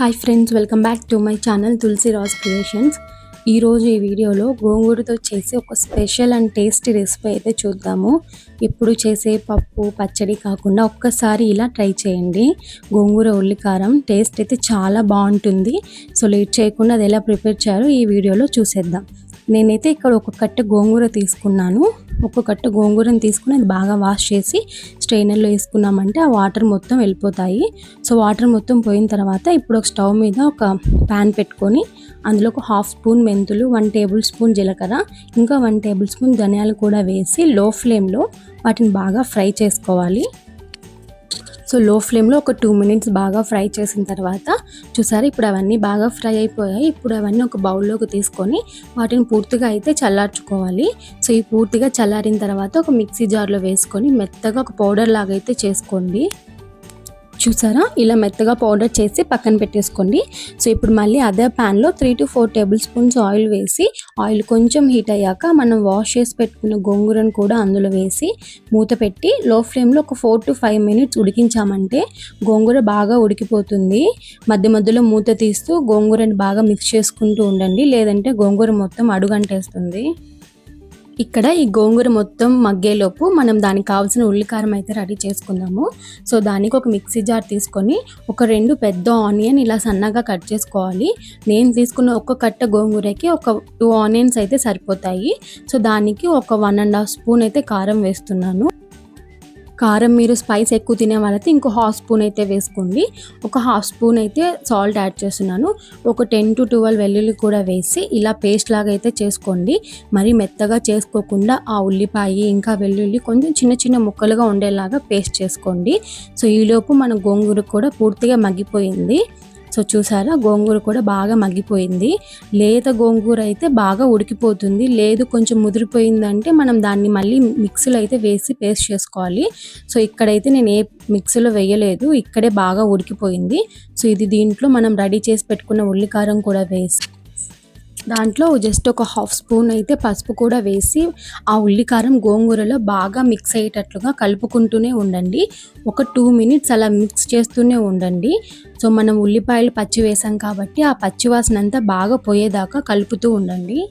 Hi friends welcome back to my channel Tulasi Raj creations ఈరోజు ఈ వీడియోలో గోంగూరతో చేసే ఒక స్పెషల్ అండ్ టేస్టీ రెసిపీ అయితే చూద్దాము. ఎప్పుడు చేసే పప్పు పచ్చడి కాకుండా ఒక్కసారి ఇలా ట్రై చేయండి. గోంగూర ఉల్లికారం టేస్ట్ అయితే చాలా బాగుంటుంది. సో లేట్ చేయకుండా అది ఎలా ప్రిపేర్ చేయాలో ఈ వీడియోలో చూసేద్దాం. నేనైతే ఇక్కడ ఒక కట్ట గోంగూర తీసుకున్నాను. ఒక కట్ట గోంగూరను తీసుకుని అది బాగా వాష్ చేసి స్ట్రైనర్లో వేసుకున్నామంటే ఆ వాటర్ మొత్తం వెళ్ళిపోతాయి. సో వాటర్ మొత్తం పోయిన తర్వాత ఇప్పుడు ఒక స్టవ్ మీద ఒక ప్యాన్ పెట్టుకొని అందులో ఒక హాఫ్ స్పూన్ మెంతులు వన్ టేబుల్ స్పూన్ జీలకర్ర ఇంకా వన్ టేబుల్ స్పూన్ ధనియాలు కూడా వేసి లో ఫ్లేమ్లో వాటిని బాగా ఫ్రై చేసుకోవాలి. సో లో ఫ్లేమ్లో ఒక టూ మినిట్స్ బాగా ఫ్రై చేసిన తర్వాత చూసారు ఇప్పుడు అవన్నీ బాగా ఫ్రై అయిపోయాయి. ఇప్పుడు అవన్నీ ఒక బౌల్లోకి తీసుకొని వాటిని పూర్తిగా అయితే చల్లార్చుకోవాలి. సో ఈ పూర్తిగా చల్లారిన తర్వాత ఒక మిక్సీ జార్లో వేసుకొని మెత్తగా ఒక పౌడర్ లాగా అయితే చేసుకోండి. చూసారా? ఇలా మెత్తగా పౌడర్ చేసి పక్కన పెట్టేసుకోండి. సో ఇప్పుడు మళ్ళీ అదే ప్యాన్లో three to four tablespoons oil వేసి ఆయిల్ కొంచెం హీట్ అయ్యాక మనం వాష్ చేసి పెట్టుకున్న గోంగూరను కూడా అందులో వేసి మూత పెట్టి లో ఫ్లేమ్లో ఒక ఫోర్ టు ఫైవ్ మినిట్స్ ఉడికించామంటే గోంగూర బాగా ఉడికిపోతుంది. మధ్య మధ్యలో మూత తీస్తూ గోంగూరని బాగా మిక్స్ చేసుకుంటూ ఉండండి. లేదంటే గోంగూర మొత్తం అడుగంటేస్తుంది. ఇక్కడ ఈ గోంగూర మొత్తం మగ్గేలోపు మనం దానికి కావాల్సిన ఉల్లికారం అయితే రెడీ చేసుకుందాము. సో దానికి ఒక మిక్సీ జార్ తీసుకొని ఒక రెండు పెద్ద ఆనియన్ ఇలా సన్నగా కట్ చేసుకోవాలి. నేను తీసుకున్న ఒక కట్ట గోంగూరకి ఒక టూ ఆనియన్స్ అయితే సరిపోతాయి. సో దానికి ఒక వన్ అండ్ హాఫ్ స్పూన్ అయితే కారం వేస్తున్నాను. కారం మీరు స్పైస్ ఎక్కువ తినే వాళ్ళైతే ఇంకో హాఫ్ స్పూన్ అయితే వేసుకోండి. ఒక హాఫ్ స్పూన్ అయితే సాల్ట్ యాడ్ చేస్తున్నాను. ఒక టెన్ టు ట్వెల్వ్ వెల్లుల్లి కూడా వేసి ఇలా పేస్ట్ లాగా అయితే చేసుకోండి. మరి మెత్తగా చేసుకోకుండా ఆ ఉల్లిపాయ ఇంకా వెల్లుల్లి కొంచెం చిన్న చిన్న ముక్కలుగా ఉండేలాగా పేస్ట్ చేసుకోండి. సో ఈలోపు మన గోంగూర కూడా పూర్తిగా మగ్గిపోయింది. సో చూసారా గోంగూర కూడా బాగా మగ్గిపోయింది. లేత గోంగూర అయితే బాగా ఉడికిపోతుంది. లేదు కొంచెం ముదిరిపోయిందంటే మనం దాన్ని మళ్ళీ మిక్సీలో అయితే వేసి పేస్ట్ చేసుకోవాలి. సో ఇక్కడైతే నేను ఏ మిక్సీలో వేయలేదు ఇక్కడే బాగా ఉడికిపోయింది. సో ఇది దీంట్లో మనం రెడీ చేసి పెట్టుకున్న ఉల్లికారం కూడా వేసి దాంట్లో జస్ట్ ఒక హాఫ్ స్పూన్ అయితే పసుపు కూడా వేసి ఆ ఉల్లికారం గోంగూరలో బాగా మిక్స్ అయ్యేటట్లుగా కలుపుకుంటూనే ఉండండి. ఒక టూ మినిట్స్ అలా మిక్స్ చేస్తూనే ఉండండి. సో మనం ఉల్లిపాయలు పచ్చి వేసాం కాబట్టి ఆ పచ్చి వాసన అంతా బాగా పోయేదాకా కలుపుతూ ఉండండి.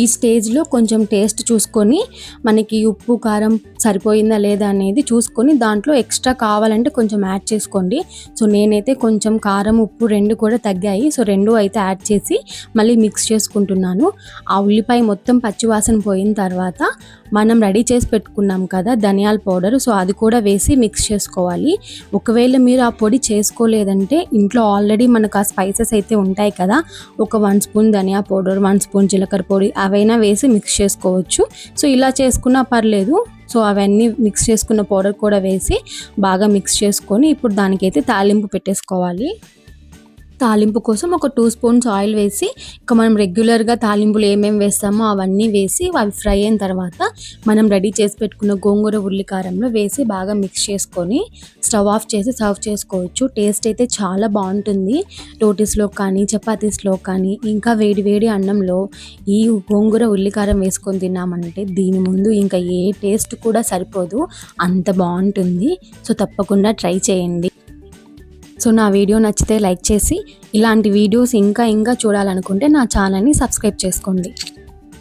ఈ స్టేజ్లో కొంచెం టేస్ట్ చూసుకొని మనకి ఉప్పు కారం సరిపోయిందా లేదా అనేది చూసుకొని దాంట్లో ఎక్స్ట్రా కావాలంటే కొంచెం యాడ్ చేసుకోండి. సో నేనైతే కొంచెం కారం ఉప్పు రెండు కూడా తగ్గాయి. సో రెండు అయితే యాడ్ చేసి మళ్ళీ మిక్స్ చేసుకుంటున్నాను. ఆ ఉల్లిపాయ మొత్తం పచ్చివాసన పోయిన తర్వాత మనం రెడీ చేసి పెట్టుకున్నాం కదా ధనియాల పౌడర్ సో అది కూడా వేసి మిక్స్ చేసుకోవాలి. ఒకవేళ మీరు ఆ పొడి చేసుకోలేదంటే ఇంట్లో ఆల్రెడీ మనకు ఆ స్పైసెస్ అయితే ఉంటాయి కదా ఒక వన్ స్పూన్ ధనియా పౌడర్ వన్ స్పూన్ జీలకర్ర పొడి అవైనా వేసి మిక్స్ చేసుకోవచ్చు. సో ఇలా చేసుకున్నా పర్లేదు సో అవన్నీ మిక్స్ చేసుకున్న పౌడర్ కూడా వేసి బాగా మిక్స్ చేసుకొని ఇప్పుడు దానికైతే తాలింపు పెట్టేసుకోవాలి. తాలింపు కోసం ఒక టూ స్పూన్స్ ఆయిల్ వేసి ఇక మనం రెగ్యులర్గా తాలింపులు ఏమేమి వేస్తామో అవన్నీ వేసి అవి ఫ్రై అయిన తర్వాత మనం రెడీ చేసి పెట్టుకున్న గోంగూర ఉల్లికారంలో వేసి బాగా మిక్స్ చేసుకొని స్టవ్ ఆఫ్ చేసి సర్వ్ చేసుకోవచ్చు. టేస్ట్ అయితే చాలా బాగుంటుంది. రోటీస్లో కానీ చపాతీస్లో కానీ ఇంకా వేడి వేడి అన్నంలో ఈ గోంగూర ఉల్లికారం వేసుకొని తిన్నామంటే దీని ముందు ఇంకా ఏ టేస్ట్ కూడా సరిపోదు. అంత బాగుంటుంది. సో తప్పకుండా ట్రై చేయండి. సో నా వీడియో నచ్చితే లైక్ చేసి ఇలాంటి వీడియోస్ ఇంకా ఇంకా చూడాలనుకుంటే నా ఛానల్ని సబ్స్క్రైబ్ చేసుకోండి.